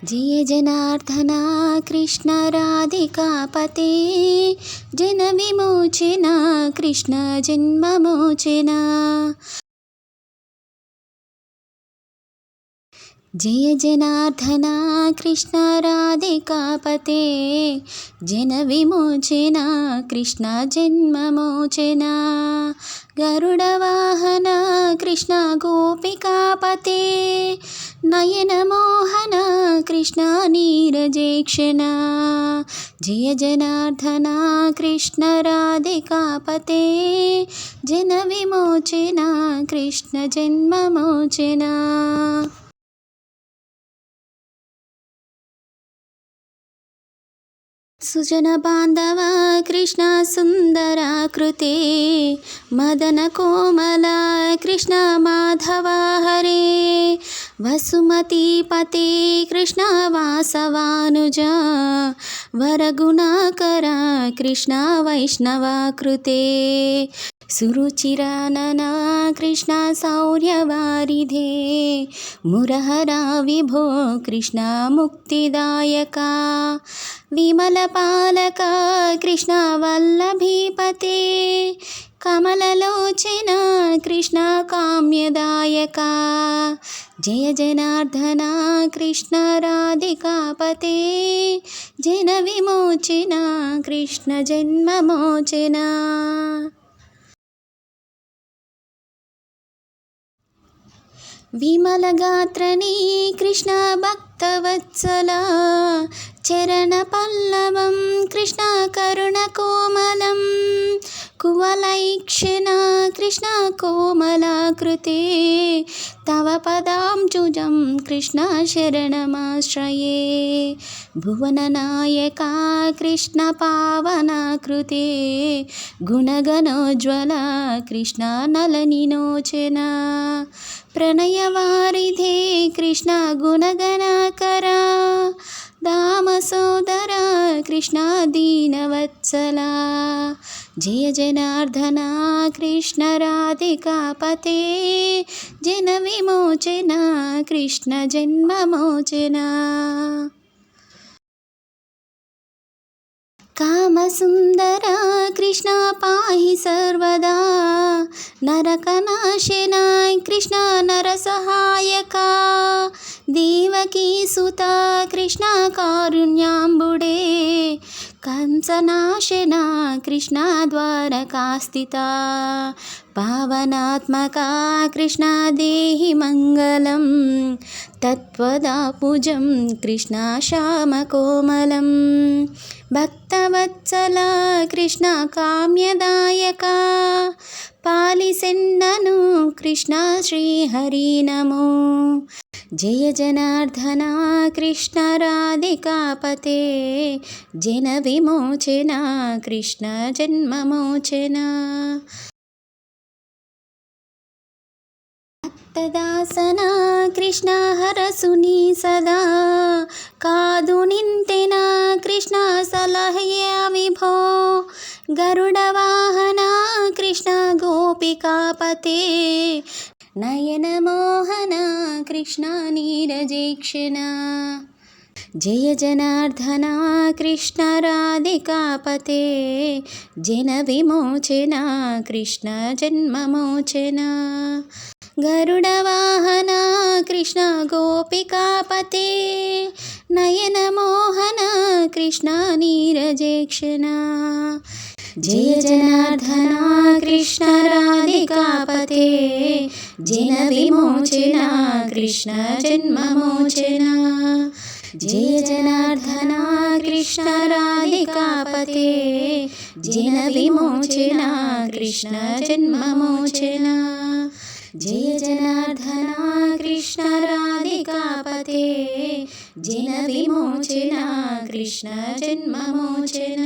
జయ జనార్దన కృష్ణ రాధికాపతే జన విమోచన కృష్ణ జన్మమోచన జయ జనార్దన కృష్ణ రాధికాపతే జన విమోచన కృష్ణ జన్మమోచన గరుడవాహన కృష్ణ గోపికాపతే నయనమోహనా కృష్ణ నీరజేక్షణ. జయ జనార్దన కృష్ణ రాధికాపతే జన విమోచన కృష్ణ జన్మమోచన సుజన బాంధవ కృష్ణ సుందరాకృతే. మదన కోమల కృష్ణ మాధవ वसुमतीपते कृष्ण वासवानुज वरगुणाकरा कृष्ण वैष्णवाकृते सुरुचिरानना कृष्ण शौर्यवारिधे मुरहरा विभो कृष्ण मुक्तिदायका विमलपालक कृष्ण वल्लभीपते कमललोचन कृष्ण काम्यदायका జయ జనార్దన కృష్ణ రాధికాపతే జన విమోచన కృష్ణ జన్మమోచన విమలగాత్రని కృష్ణ భక్తవత్సల చరణ పల్లవం కృష్ణ కరుణ కోమలం కువలైక్షణ కృష్ణ కోమలాకృతే. తవ పదాంశుజం కృష్ణ శరణమాశ్రయే. భువననాయక కృష్ణ పావనకృతే. గుణగణోజ్వల కృష్ణ నలనినోచన ప్రణయవారిధే కృష్ణ గుణగణాకరా. దామసోదర కృష్ణ దీనవత్సలా. జయ జనార్దన కృష్ణ రాధికాపతే జన విమోచన కృష్ణ జన్మమోచన కామసుందర కృష్ణ పాహి సర్వదా. నరకనాశిన కృష్ణ నరసహాయక దేవకీ సుత కృష్ణ కారుణ్యాంబుడే. కంసనాశనా కృష్ణద్వారకాస్థిత పావనాత్మక కృష్ణాదేహి మంగళం. తత్వదాపుజం కృష్ణ శ్యామకోమలం భక్తవత్సల కృష్ణ కామ్యదాయక. పాలిసెన్నను కృష్ణ శ్రీహరి నమో. జయ జనార్దన కృష్ణ రాధికాపతే జన విమోచన కృష్ణ జన్మమోచన భక్తదాసన కృష్ಣ హరసుని సదా. కాదు నింతెన కృష్ణ సలహయామిభో గరుడవాహన కృష్ణ గోపికాపతే నయనమోహన కృష్ణ నీరజేక్షణ జయ జనార్దన కృష్ణ రాధికాపతే జన విమోచన కృష్ణ జన్మమోచన గరుడవాహన కృష్ణ గోపికాపతే నయనమోహన కృష్ణ నీరజేక్షణ జయ జనార్దన కృష్ణ రాధికాపతే జన విమోచన కృష్ణ జన్మమోచన జయ జనార్దన కృష్ణ రాధికాపతే జన విమోచన కృష్ణ జన్మమోచన జయ జనార్దన కృష్ణ రాధికాపతే జన విమోచన కృష్ణ జన్మమోచన